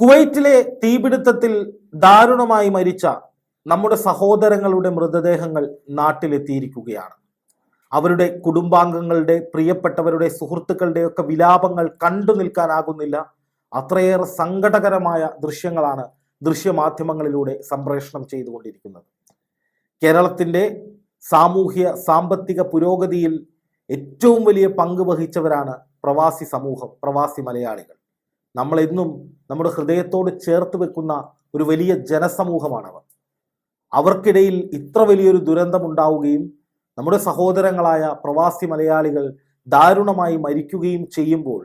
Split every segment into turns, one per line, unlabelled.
കുവൈറ്റിലെ തീപിടുത്തത്തിൽ ദാരുണമായി മരിച്ച നമ്മുടെ സഹോദരങ്ങളുടെ മൃതദേഹങ്ങൾ നാട്ടിലെത്തിയിരിക്കുകയാണ്. അവരുടെ കുടുംബാംഗങ്ങളുടെ പ്രിയപ്പെട്ടവരുടെ സുഹൃത്തുക്കളുടെ ഒക്കെ വിലാപങ്ങൾ കണ്ടു നിൽക്കാനാകുന്നില്ല. അത്രയേറെ സങ്കടകരമായ ദൃശ്യങ്ങളാണ് ദൃശ്യമാധ്യമങ്ങളിലൂടെ സംപ്രേഷണം ചെയ്തുകൊണ്ടിരിക്കുന്നത്. കേരളത്തിന്റെ സാമൂഹ്യ സാമ്പത്തിക പുരോഗതിയിൽ ഏറ്റവും വലിയ പങ്ക് വഹിച്ചവരാണ് പ്രവാസി സമൂഹം പ്രവാസി മലയാളികൾ. നമ്മളെന്നും നമ്മുടെ ഹൃദയത്തോട് ചേർത്ത് വെക്കുന്ന ഒരു വലിയ ജനസമൂഹമാണവർ. അവർക്കിടയിൽ ഇത്ര വലിയൊരു ദുരന്തം ഉണ്ടാവുകയും നമ്മുടെ സഹോദരങ്ങളായ പ്രവാസി മലയാളികൾ ദാരുണമായി മരിക്കുകയും ചെയ്യുമ്പോൾ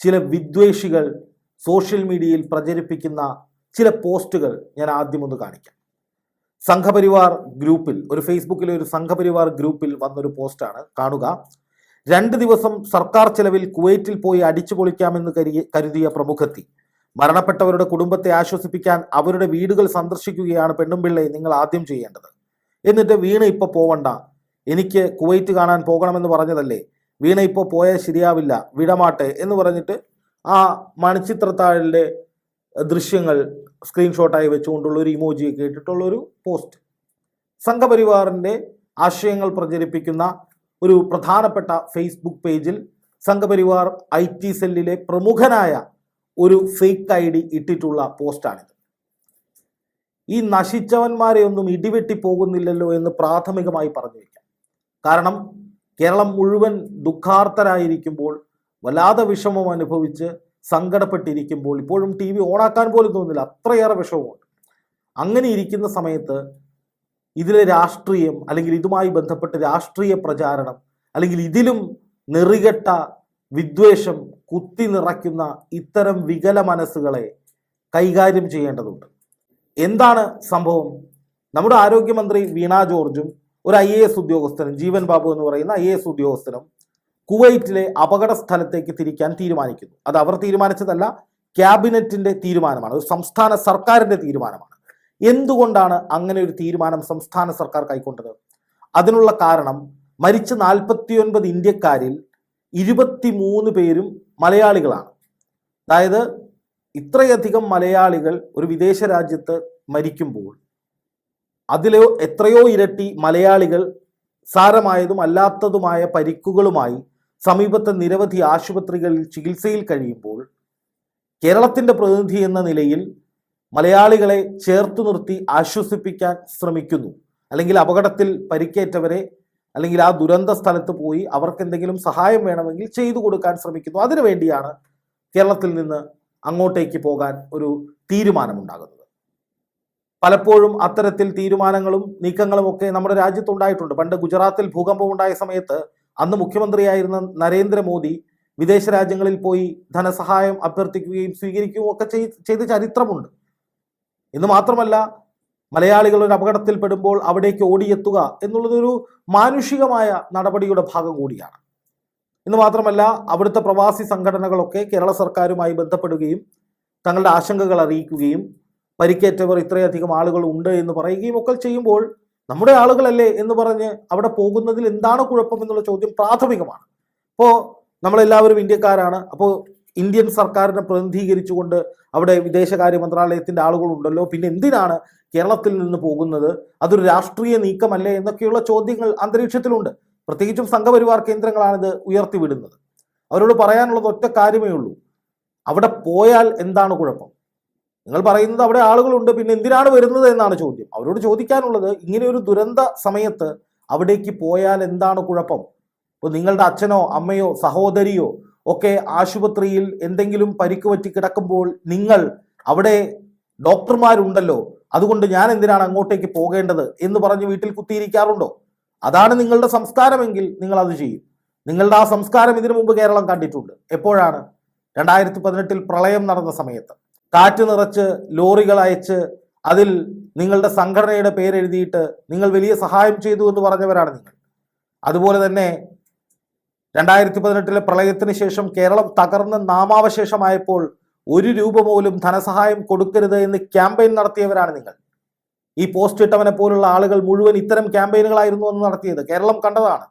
ചില വിദ്വേഷികൾ സോഷ്യൽ മീഡിയയിൽ പ്രചരിപ്പിക്കുന്ന ചില പോസ്റ്റുകൾ ഞാൻ ആദ്യം ഒന്ന് കാണിക്കാം. സംഘപരിവാർ ഗ്രൂപ്പിൽ ഒരു ഫേസ്ബുക്കിലെ ഒരു സംഘപരിവാർ ഗ്രൂപ്പിൽ വന്നൊരു പോസ്റ്റാണ്. കാണുക. രണ്ട് ദിവസം സർക്കാർ ചെലവിൽ കുവൈറ്റിൽ പോയി അടിച്ചു പൊളിക്കാമെന്ന് കരുതി കരുതിയ പ്രമുഖത്തി. മരണപ്പെട്ടവരുടെ കുടുംബത്തെ ആശ്വസിപ്പിക്കാൻ അവരുടെ വീടുകൾ സന്ദർശിക്കുകയാണ് പെണ്ണുമ്പിള്ളയെ നിങ്ങൾ ആദ്യം ചെയ്യേണ്ടത്. എന്നിട്ട് വീണ ഇപ്പൊ പോവണ്ട. എനിക്ക് കുവൈറ്റ് കാണാൻ പോകണമെന്ന് പറഞ്ഞതല്ലേ? വീണ ഇപ്പോൾ പോയാൽ ശരിയാവില്ല. വിടമാട്ടെ എന്ന് പറഞ്ഞിട്ട് ആ മണിച്ചിത്രത്താഴിലെ ദൃശ്യങ്ങൾ സ്ക്രീൻഷോട്ടായി വെച്ചുകൊണ്ടുള്ള ഒരു ഇമോജിയൊക്കെ ഇട്ടിട്ടുള്ള ഒരു പോസ്റ്റ്. സംഘപരിവാറിന്റെ ആശയങ്ങൾ പ്രചരിപ്പിക്കുന്ന ഒരു പ്രധാനപ്പെട്ട ഫേസ്ബുക്ക് പേജിൽ സംഘപരിവാർ ഐ ടി സെല്ലിലെ പ്രമുഖനായ ഒരു ഫേക്ക് ഐ ഡി ഇട്ടിട്ടുള്ള പോസ്റ്റാണിത് ഈ നശിച്ചവന്മാരെ ഒന്നും ഇടിവെട്ടി പോകുന്നില്ലല്ലോ എന്ന് പ്രാഥമികമായി പറഞ്ഞു വയ്ക്കാം കാരണം കേരളം മുഴുവൻ ദുഃഖാർത്തരായിരിക്കുമ്പോൾ വല്ലാതെ വിഷമം അനുഭവിച്ച് സങ്കടപ്പെട്ടിരിക്കുമ്പോൾ ഇപ്പോഴും ടി വി ഓണാക്കാൻ പോലും തോന്നുന്നില്ല അത്രയേറെ വിഷമമുണ്ട്. അങ്ങനെ ഇരിക്കുന്ന സമയത്ത് ഇതിലെ രാഷ്ട്രീയം അല്ലെങ്കിൽ ഇതുമായി ബന്ധപ്പെട്ട് രാഷ്ട്രീയ പ്രചാരണം അല്ലെങ്കിൽ ഇതിലും നെറികെട്ട വിദ്വേഷം കുത്തി നിറയ്ക്കുന്ന ഇത്തരം വികല മനസ്സുകളെ കൈകാര്യം ചെയ്യേണ്ടതുണ്ട്. എന്താണ് സംഭവം? നമ്മുടെ ആരോഗ്യമന്ത്രി വീണ ജോർജും ഒരു ഐ എ എസ് ഉദ്യോഗസ്ഥനും ജീവൻ ബാബു എന്ന് പറയുന്ന ഐ എ എസ് ഉദ്യോഗസ്ഥനും കുവൈറ്റിലെ അപകട സ്ഥലത്തേക്ക് തിരിക്കാൻ തീരുമാനിക്കുന്നു. അത് അവർ തീരുമാനിച്ചതല്ല ക്യാബിനറ്റിന്റെ തീരുമാനമാണ്. ഒരു സംസ്ഥാന സർക്കാരിന്റെ തീരുമാനമാണ്. എന്തുകൊണ്ടാണ് അങ്ങനെ ഒരു തീരുമാനം സംസ്ഥാന സർക്കാർ കൈക്കൊണ്ടത്? അതിനുള്ള കാരണം മരിച്ച നാൽപ്പത്തിയൊൻപത് ഇന്ത്യക്കാരിൽ ഇരുപത്തിമൂന്ന് പേരും മലയാളികളാണ്. അതായത് ഇത്രയധികം മലയാളികൾ ഒരു വിദേശ രാജ്യത്ത് മരിക്കുമ്പോൾ അതിലോ എത്രയോ ഇരട്ടി മലയാളികൾ സാരമായതും അല്ലാത്തതുമായ പരിക്കുകളുമായി സമീപത്തെ നിരവധി ആശുപത്രികളിൽ ചികിത്സയിൽ കഴിയുമ്പോൾ കേരളത്തിന്റെ പ്രതിനിധി എന്ന നിലയിൽ മലയാളികളെ ചേർത്തു നിർത്തി ആശ്വസിപ്പിക്കാൻ ശ്രമിക്കുന്നു. അല്ലെങ്കിൽ അപകടത്തിൽ പരിക്കേറ്റവരെ അല്ലെങ്കിൽ ആ ദുരന്ത സ്ഥലത്ത് പോയി അവർക്ക് എന്തെങ്കിലും സഹായം വേണമെങ്കിൽ ചെയ്തു കൊടുക്കാൻ ശ്രമിക്കുന്നു. അതിനു വേണ്ടിയാണ് കേരളത്തിൽ നിന്ന് അങ്ങോട്ടേക്ക് പോകാൻ ഒരു തീരുമാനമുണ്ടാകുന്നത്. പലപ്പോഴും അത്തരത്തിൽ തീരുമാനങ്ങളും നീക്കങ്ങളും ഒക്കെ നമ്മുടെ രാജ്യത്ത് ഉണ്ടായിട്ടുണ്ട് പണ്ട് ഗുജറാത്തിൽ ഭൂകമ്പം ഉണ്ടായ സമയത്ത് അന്ന് മുഖ്യമന്ത്രിയായിരുന്ന നരേന്ദ്രമോദി വിദേശ രാജ്യങ്ങളിൽ പോയി ധനസഹായം അഭ്യർത്ഥിക്കുകയും സ്വീകരിക്കുകയും ഒക്കെ ചെയ്ത ചരിത്രമുണ്ട്. എന്ന് മാത്രമല്ല മലയാളികൾ ഒരു അപകടത്തിൽപ്പെടുമ്പോൾ അവിടേക്ക് ഓടിയെത്തുക എന്നുള്ളതൊരു മാനുഷികമായ നടപടിയുടെ ഭാഗം കൂടിയാണ്. എന്ന് മാത്രമല്ല അവിടുത്തെ പ്രവാസി സംഘടനകളൊക്കെ കേരള സർക്കാരുമായി ബന്ധപ്പെടുകയും തങ്ങളുടെ ആശങ്കകൾ അറിയിക്കുകയും പരിക്കേറ്റവർ ഇത്രയധികം ആളുകൾ ഉണ്ട് എന്ന് പറയുകയും ഒക്കെ ചെയ്യുമ്പോൾ നമ്മുടെ ആളുകളല്ലേ എന്ന് പറഞ്ഞ് അവിടെ പോകുന്നതിൽ എന്താണ് കുഴപ്പം എന്നുള്ള ചോദ്യം പ്രാഥമികമാണ്. അപ്പോൾ നമ്മളെല്ലാവരും ഇന്ത്യക്കാരാണ്. അപ്പോൾ ഇന്ത്യൻ സർക്കാരിനെ പ്രതിനിധീകരിച്ചുകൊണ്ട് അവിടെ വിദേശകാര്യ മന്ത്രാലയത്തിന്റെ ആളുകളുണ്ടല്ലോ. പിന്നെ എന്തിനാണ് കേരളത്തിൽ നിന്ന് പോകുന്നത്? അതൊരു രാഷ്ട്രീയ നീക്കമല്ലേ എന്നൊക്കെയുള്ള ചോദ്യങ്ങൾ അന്തരീക്ഷത്തിലുണ്ട്. പ്രത്യേകിച്ചും സംഘപരിവാർ കേന്ദ്രങ്ങളാണിത് ഉയർത്തിവിടുന്നത്. അവരോട് പറയാനുള്ളത് ഒറ്റ കാര്യമേ ഉള്ളൂ. അവിടെ പോയാൽ എന്താണ് കുഴപ്പം? നിങ്ങൾ പറയുന്നത് അവിടെ ആളുകളുണ്ട് പിന്നെ എന്തിനാണ് വരുന്നത് എന്നാണ് ചോദ്യം. അവരോട് ചോദിക്കാനുള്ളത് ഇങ്ങനെ ഒരു ദുരന്ത സമയത്ത് അവിടേക്ക് പോയാൽ എന്താണ് കുഴപ്പം? ഇപ്പോൾ നിങ്ങളുടെ അച്ഛനോ അമ്മയോ സഹോദരിയോ ഒക്കെ ആശുപത്രിയിൽ എന്തെങ്കിലും പരിക്ക് പറ്റി കിടക്കുമ്പോൾ നിങ്ങൾ അവിടെ ഡോക്ടർമാരുണ്ടല്ലോ. അതുകൊണ്ട് ഞാൻ എന്തിനാണ് അങ്ങോട്ടേക്ക് പോകേണ്ടത് എന്ന് പറഞ്ഞ് വീട്ടിൽ കുത്തിയിരിക്കാറുണ്ടോ? അതാണ് നിങ്ങളുടെ സംസ്കാരമെങ്കിൽ നിങ്ങൾ അത് ചെയ്യും. നിങ്ങളുടെ ആ സംസ്കാരം ഇതിനു മുമ്പ് കേരളം കണ്ടിട്ടുണ്ട്. എപ്പോഴാണ്? രണ്ടായിരത്തി പതിനെട്ടിൽ പ്രളയം നടന്ന സമയത്ത്. കാറ്റ് നിറച്ച് ലോറികൾ അയച്ച് അതിൽ നിങ്ങളുടെ സംഘടനയുടെ പേരെഴുതിയിട്ട് നിങ്ങൾ വലിയ സഹായം ചെയ്തു എന്ന് പറഞ്ഞവരാണ് നിങ്ങൾ. അതുപോലെ തന്നെ രണ്ടായിരത്തി പതിനെട്ടിലെ പ്രളയത്തിന് ശേഷം കേരളം തകർന്ന് നാമാവശേഷമായപ്പോൾ ഒരു രൂപ പോലും ധനസഹായം കൊടുക്കരുത് എന്ന് ക്യാമ്പയിൻ നടത്തിയവരാണ് നിങ്ങൾ. ഈ പോസ്റ്റ് ഇട്ടവനെ പോലുള്ള ആളുകൾ മുഴുവൻ ഇത്തരം ക്യാമ്പയിനുകളായിരുന്നു അന്ന് നടത്തിയത്. കേരളം കണ്ടതാണ്.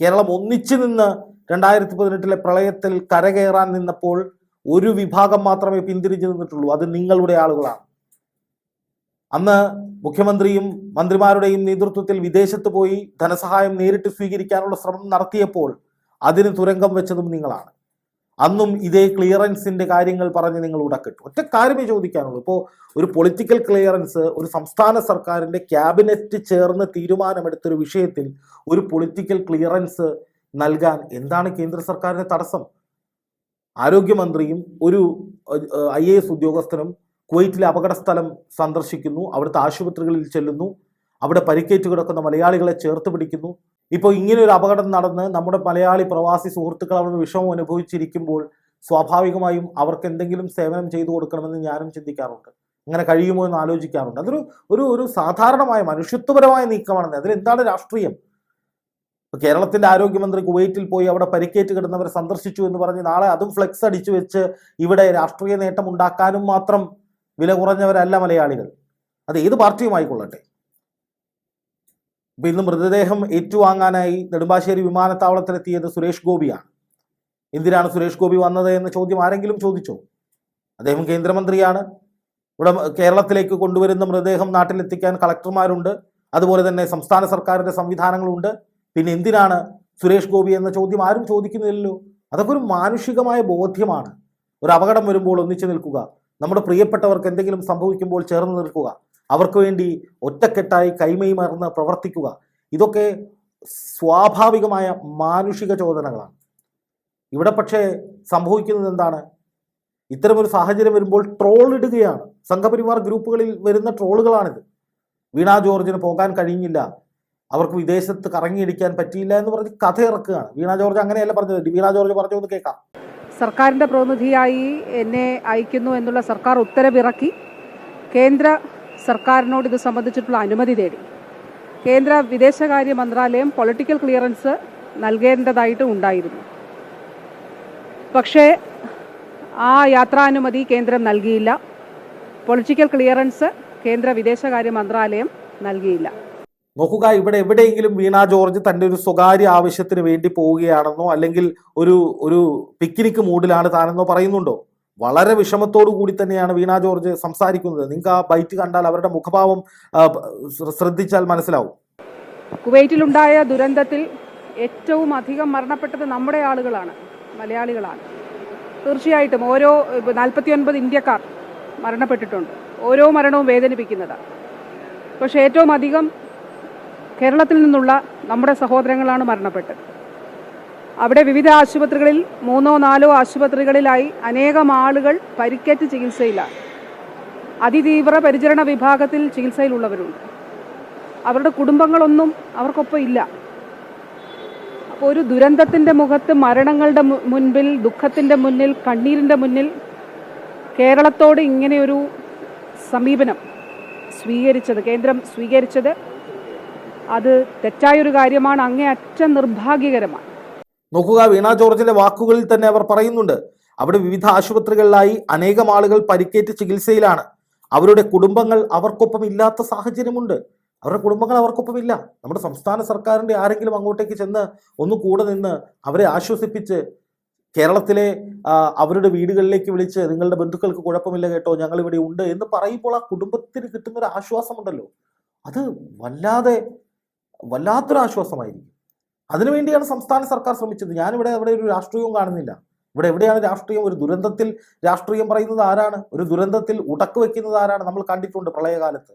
കേരളം ഒന്നിച്ചു നിന്ന് രണ്ടായിരത്തി പതിനെട്ടിലെ പ്രളയത്തിൽ കരകയറാൻ നിന്നപ്പോൾ ഒരു വിഭാഗം മാത്രമേ പിന്തിരിഞ്ഞു നിന്നിട്ടുള്ളൂ. അത് നിങ്ങളുടെ ആളുകളാണ്. അന്ന് മുഖ്യമന്ത്രിയും മന്ത്രിമാരുടെയും നേതൃത്വത്തിൽ വിദേശത്ത് പോയി ധനസഹായം നേരിട്ട് സ്വീകരിക്കാനുള്ള ശ്രമം നടത്തിയപ്പോൾ അതിന് തുരങ്കം വെച്ചതും നിങ്ങളാണ്. അന്നും ഇതേ ക്ലിയറൻസിന്റെ കാര്യങ്ങൾ പറഞ്ഞ് നിങ്ങൾ ഉടക്കിട്ടു. ഒറ്റ കാര്യമേ ചോദിക്കാനുള്ളൂ. ഇപ്പോൾ ഒരു പൊളിറ്റിക്കൽ ക്ലിയറൻസ് ഒരു സംസ്ഥാന സർക്കാരിന്റെ ക്യാബിനറ്റ് ചേർന്ന് തീരുമാനമെടുത്തൊരു വിഷയത്തിൽ ഒരു പൊളിറ്റിക്കൽ ക്ലിയറൻസ് നൽകാൻ എന്താണ് കേന്ദ്ര സർക്കാരിന്റെ തടസ്സം? ആരോഗ്യമന്ത്രിയും ഒരു ഐ എ എസ് ഉദ്യോഗസ്ഥനും കുവൈറ്റിലെ അപകട സ്ഥലം സന്ദർശിക്കുന്നു അവിടുത്തെ ആശുപത്രികളിൽ ചെല്ലുന്നു അവിടെ പരിക്കേറ്റ് കിടക്കുന്ന മലയാളികളെ ചേർത്ത് പിടിക്കുന്നു. ഇപ്പോൾ ഇങ്ങനെ ഒരു അപകടം നടന്ന് നമ്മുടെ മലയാളി പ്രവാസി സുഹൃത്തുക്കൾ അവിടെ വിഷമം അനുഭവിച്ചിരിക്കുമ്പോൾ സ്വാഭാവികമായും അവർക്ക് എന്തെങ്കിലും സേവനം ചെയ്തു കൊടുക്കണമെന്ന് ഞാനും ചിന്തിക്കാറുണ്ട്. അങ്ങനെ കഴിയുമോ എന്ന് ആലോചിക്കാറുണ്ട്. അതൊരു ഒരു ഒരു സാധാരണമായ മനുഷ്യത്വപരമായ നീക്കമാണെന്ന്. അതിലെന്താണ് രാഷ്ട്രീയം? കേരളത്തിന്റെ ആരോഗ്യമന്ത്രി കുവൈറ്റിൽ പോയി അവിടെ പരിക്കേറ്റ് കിടന്നവരെ സന്ദർശിച്ചു എന്ന് പറഞ്ഞ് നാളെ അതും ഫ്ലെക്സ് അടിച്ചു വെച്ച് ഇവിടെ രാഷ്ട്രീയ നേട്ടം ഉണ്ടാക്കാനും മാത്രം വില കുറഞ്ഞവരല്ല മലയാളികൾ. അത് ഏത് പാർട്ടിയുമായിക്കൊള്ളട്ടെ ഇപ്പൊ ഇന്ന് മൃതദേഹം ഏറ്റുവാങ്ങാനായി നെടുമ്പാശ്ശേരി വിമാനത്താവളത്തിലെത്തിയത് സുരേഷ് ഗോപിയാണ്. എന്തിനാണ് സുരേഷ് ഗോപി വന്നത് എന്ന ചോദ്യം ആരെങ്കിലും ചോദിച്ചോ? അദ്ദേഹം കേന്ദ്രമന്ത്രിയാണ്. ഇവിടെ കേരളത്തിലേക്ക് കൊണ്ടുവരുന്ന മൃതദേഹം നാട്ടിലെത്തിക്കാൻ കളക്ടർമാരുണ്ട്. അതുപോലെ തന്നെ സംസ്ഥാന സർക്കാരിന്റെ സംവിധാനങ്ങളുണ്ട്. പിന്നെ എന്തിനാണ് സുരേഷ് ഗോപി എന്ന ചോദ്യം ആരും ചോദിക്കുന്നില്ലല്ലോ? അതൊക്കെ ഒരു മാനുഷികമായ ബോധ്യമാണ്. ഒരു അപകടം വരുമ്പോൾ ഒന്നിച്ചു നിൽക്കുക. നമ്മുടെ പ്രിയപ്പെട്ടവർക്ക് എന്തെങ്കിലും സംഭവിക്കുമ്പോൾ ചേർന്ന് നിൽക്കുക. അവർക്ക് വേണ്ടി ഒറ്റക്കെട്ടായി കൈമൈ മറന്ന് പ്രവർത്തിക്കുക. ഇതൊക്കെ സ്വാഭാവികമായ മാനുഷിക ചോദനകളാണ്. ഇവിടെ പക്ഷേ സംഭവിക്കുന്നത് എന്താണ്? ഇത്തരമൊരു സാഹചര്യം വരുമ്പോൾ ട്രോൾ ഇടുകയാണ്. സംഘപരിവാർ ഗ്രൂപ്പുകളിൽ വരുന്ന ട്രോളുകളാണിത്. വീണാ ജോർജിന് പോകാൻ കഴിഞ്ഞില്ല. അവർക്ക് വിദേശത്ത് കറങ്ങിയിടിക്കാൻ പറ്റിയില്ല എന്ന് പറഞ്ഞ് കഥ ഇറക്കുകയാണ്. വീണ ജോർജ് അങ്ങനെയല്ല പറഞ്ഞത്. വീണാ ജോർജ് പറഞ്ഞു ഒന്ന് കേൾക്കാം.
സർക്കാരിന്റെ പ്രതിനിധിയായി എന്നെ അയക്കുന്നു എന്നുള്ള സർക്കാർ ഉത്തരവിറക്കി. കേന്ദ്ര സർക്കാരിനോട് ഇത് സംബന്ധിച്ചിട്ടുള്ള അനുമതി തേടി. കേന്ദ്ര വിദേശകാര്യ മന്ത്രാലയം പൊളിറ്റിക്കൽ ക്ലിയറൻസ് നൽകേണ്ടതായിട്ട് ഉണ്ടായിരുന്നു. പക്ഷേ ആ യാത്രാനുമതി കേന്ദ്രം നൽകിയില്ല. പൊളിറ്റിക്കൽ ക്ലിയറൻസ് കേന്ദ്ര വിദേശകാര്യ മന്ത്രാലയം നൽകിയില്ല.
നോക്കുക ഇവിടെ എവിടെയെങ്കിലും വീണ ജോർജ് തന്റെ ഒരു സ്വകാര്യ ആവശ്യത്തിന് വേണ്ടി പോവുകയാണെന്നോ അല്ലെങ്കിൽ ഒരു ഒരു പിക്നിക് മൂഡിലാണ് താനെന്നോ പറയുന്നുണ്ടോ? വളരെ വിഷമത്തോടു കൂടി തന്നെയാണ് വീണ ജോർജ് സംസാരിക്കുന്നത്. നിങ്ങൾക്ക് ആ ബൈറ്റ് കണ്ടാൽ അവരുടെ മുഖഭാവം ശ്രദ്ധിച്ചാൽ മനസ്സിലാവും.
കുവൈറ്റിലുണ്ടായ ദുരന്തത്തിൽ ഏറ്റവും അധികം മരണപ്പെട്ടത് നമ്മുടെ ആളുകളാണ് മലയാളികളാണ്. തീർച്ചയായിട്ടും ഓരോ നാൽപ്പത്തിയൊൻപത് ഇന്ത്യക്കാർ മരണപ്പെട്ടിട്ടുണ്ട്. ഓരോ മരണവും വേദനിപ്പിക്കുന്നതാണ് പക്ഷേ ഏറ്റവും അധികം കേരളത്തിൽ നിന്നുള്ള നമ്മുടെ സഹോദരങ്ങളാണ് മരണപ്പെട്ടത്. അവിടെ വിവിധ ആശുപത്രികളിൽ മൂന്നോ നാലോ ആശുപത്രികളിലായി അനേകം ആളുകൾ പരിക്കേറ്റ് ചികിത്സയിലാണ്. അതിതീവ്ര പരിചരണ വിഭാഗത്തിൽ ചികിത്സയിലുള്ളവരുണ്ട്. അവരുടെ കുടുംബങ്ങളൊന്നും അവർക്കൊപ്പം ഇല്ല. അപ്പോൾ ഒരു ദുരന്തത്തിന്റെ മുഖത്ത് മരണങ്ങളുടെ മുൻപിൽ ദുഃഖത്തിന്റെ മുന്നിൽ കണ്ണീരിന്റെ മുന്നിൽ കേരളത്തോട് ഇങ്ങനെയൊരു സമീപനം സ്വീകരിച്ചത് കേന്ദ്രം സ്വീകരിച്ചത് അത് തെറ്റായൊരു കാര്യമാണ് അങ്ങേയറ്റം നിർഭാഗ്യകരമാണ്.
നോക്കുക വീണ ജോർജിന്റെ വാക്കുകളിൽ തന്നെ അവർ പറയുന്നുണ്ട്. അവിടെ വിവിധ ആശുപത്രികളിലായി അനേകം ആളുകൾ പരിക്കേറ്റ് ചികിത്സയിലാണ്. അവരുടെ കുടുംബങ്ങൾ അവർക്കൊപ്പം ഇല്ലാത്ത സാഹചര്യമുണ്ട്. അവരുടെ കുടുംബങ്ങൾ അവർക്കൊപ്പം ഇല്ല. നമ്മുടെ സംസ്ഥാന സർക്കാരിന്റെ ആരെങ്കിലും അങ്ങോട്ടേക്ക് ചെന്ന് ഒന്ന് കൂടെ നിന്ന് അവരെ ആശ്വസിപ്പിച്ച് കേരളത്തിലെ അവരുടെ വീടുകളിലേക്ക് വിളിച്ച് നിങ്ങളുടെ ബന്ധുക്കൾക്ക് കുഴപ്പമില്ല കേട്ടോ ഞങ്ങൾ ഇവിടെ ഉണ്ട് എന്ന് പറയുമ്പോൾ ആ കുടുംബത്തിന് കിട്ടുന്ന ഒരു ആശ്വാസമുണ്ടല്ലോ. അത് വല്ലാതെ വല്ലാത്തൊരു ആശ്വാസമായിരിക്കും. അതിനുവേണ്ടിയാണ് സംസ്ഥാന സർക്കാർ ശ്രമിച്ചത്. ഞാനിവിടെ അവിടെ ഒരു രാഷ്ട്രീയവും കാണുന്നില്ല. ഇവിടെ എവിടെയാണ് രാഷ്ട്രീയം? ഒരു ദുരന്തത്തിൽ രാഷ്ട്രീയം പറയുന്നത് ആരാണ്? ഒരു ദുരന്തത്തിൽ ഉടക്ക് വെക്കുന്നത് ആരാണ്? നമ്മൾ കണ്ടിട്ടുണ്ട് പ്രളയകാലത്ത്.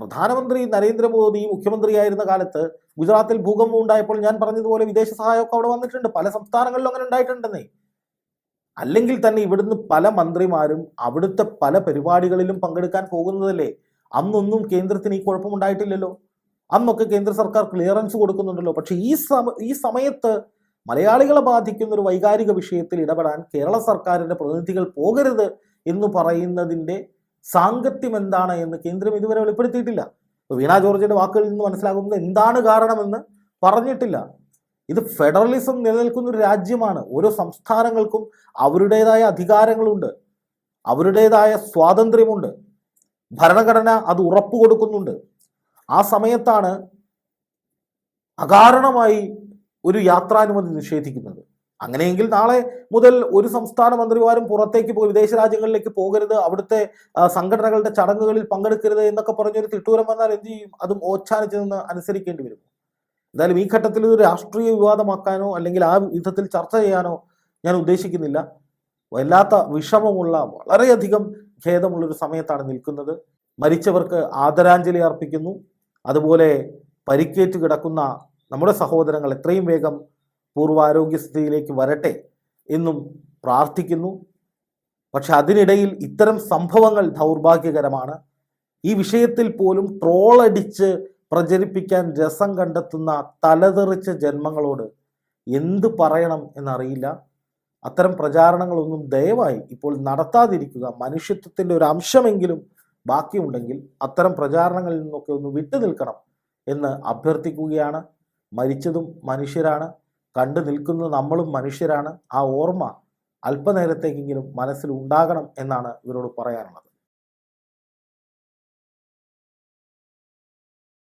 പ്രധാനമന്ത്രി നരേന്ദ്രമോദി മുഖ്യമന്ത്രിയായിരുന്ന കാലത്ത് ഗുജറാത്തിൽ ഭൂകമ്പം ഉണ്ടായപ്പോൾ ഞാൻ പറഞ്ഞതുപോലെ വിദേശ സഹായമൊക്കെ അവിടെ വന്നിട്ടുണ്ട്. പല സംസ്ഥാനങ്ങളിലും അങ്ങനെ ഉണ്ടായിട്ടുണ്ടെന്നേ. അല്ലെങ്കിൽ തന്നെ ഇവിടുന്ന് പല മന്ത്രിമാരും അവിടുത്തെ പല പരിപാടികളിലും പങ്കെടുക്കാൻ പോകുന്നതല്ലേ? അന്നൊന്നും കേന്ദ്രത്തിന് ഈ കുഴപ്പമുണ്ടായിട്ടില്ലല്ലോ അന്നൊക്കെ കേന്ദ്ര സർക്കാർ ക്ലിയറൻസ് കൊടുക്കുന്നുണ്ടല്ലോ. പക്ഷെ ഈ സമ ഈ സമയത്ത് മലയാളികളെ ബാധിക്കുന്ന ഒരു വൈകാരിക വിഷയത്തിൽ ഇടപെടാൻ കേരള സർക്കാരിന്റെ പ്രതിനിധികൾ പോകരുത് എന്ന് പറയുന്നതിന്റെ സാങ്കത്യം എന്താണ് എന്ന് കേന്ദ്രം ഇതുവരെ വെളിപ്പെടുത്തിയിട്ടില്ല. വീണ ജോർജിന്റെ വാക്കുകളിൽ നിന്ന് മനസ്സിലാകുന്നത് എന്താണ് കാരണമെന്ന് പറഞ്ഞിട്ടില്ല. ഇത് ഫെഡറലിസം നിലനിൽക്കുന്ന ഒരു രാജ്യമാണ്. ഓരോ സംസ്ഥാനങ്ങൾക്കും അവരുടേതായ അധികാരങ്ങളുണ്ട്. അവരുടേതായ സ്വാതന്ത്ര്യമുണ്ട്. ഭരണഘടന അത് ഉറപ്പു കൊടുക്കുന്നുണ്ട് ആ സമയത്താണ് അകാരണമായി ഒരു യാത്രാനുമതി നിഷേധിക്കുന്നത്. അങ്ങനെയെങ്കിൽ നാളെ മുതൽ ഒരു സംസ്ഥാന മന്ത്രിമാരും പുറത്തേക്ക് പോയി വിദേശ രാജ്യങ്ങളിലേക്ക് പോകരുത് അവിടുത്തെ സംഘടനകളുടെ ചടങ്ങുകളിൽ പങ്കെടുക്കരുത് എന്നൊക്കെ പറഞ്ഞൊരു തിട്ടൂരം വന്നാൽ എന്ത് ചെയ്യും? അതും ഓച്ഛാനിച്ച് നിന്ന് അനുസരിക്കേണ്ടി വരും. എന്തായാലും ഈ ഘട്ടത്തിൽ ഇത് രാഷ്ട്രീയ വിവാദമാക്കാനോ അല്ലെങ്കിൽ ആ വിധത്തിൽ ചർച്ച ചെയ്യാനോ ഞാൻ ഉദ്ദേശിക്കുന്നില്ല. വല്ലാത്ത വിഷമമുള്ള വളരെയധികം ഖേദമുള്ളൊരു സമയത്താണ് നിൽക്കുന്നത്. മരിച്ചവർക്ക് ആദരാഞ്ജലി അർപ്പിക്കുന്നു. അതുപോലെ പരിക്കേറ്റ് കിടക്കുന്ന നമ്മുടെ സഹോദരങ്ങൾ എത്രയും വേഗം പൂർവാരോഗ്യസ്ഥിതിയിലേക്ക് വരട്ടെ എന്നും പ്രാർത്ഥിക്കുന്നു. പക്ഷെ അതിനിടയിൽ ഇത്തരം സംഭവങ്ങൾ ദൗർഭാഗ്യകരമാണ്. ഈ വിഷയത്തിൽ പോലും ട്രോളടിച്ച് പ്രചരിപ്പിക്കാൻ രസം കണ്ടെത്തുന്ന തലതെറിച്ച ജന്മങ്ങളോട് എന്ത് പറയണം എന്നറിയില്ല. അത്തരം പ്രചാരണങ്ങളൊന്നും ദയവായി ഇപ്പോൾ നടത്താതിരിക്കുക. മനുഷ്യത്വത്തിന്റെ ഒരു അംശമെങ്കിലും ബാക്കിയുണ്ടെങ്കിൽ അത്തരം പ്രചാരണങ്ങളിൽ നിന്നൊക്കെ ഒന്ന് വിട്ടു നിൽക്കണം എന്ന് അഭ്യർത്ഥിക്കുകയാണ്. മരിച്ചതും മനുഷ്യരാണ്. കണ്ടു നിൽക്കുന്ന നമ്മളും മനുഷ്യരാണ്. ആ ഓർമ്മ അല്പനേരത്തേക്കെങ്കിലും മനസ്സിൽ ഉണ്ടാകണം എന്നാണ് ഇവരോട് പറയാനുള്ളത്.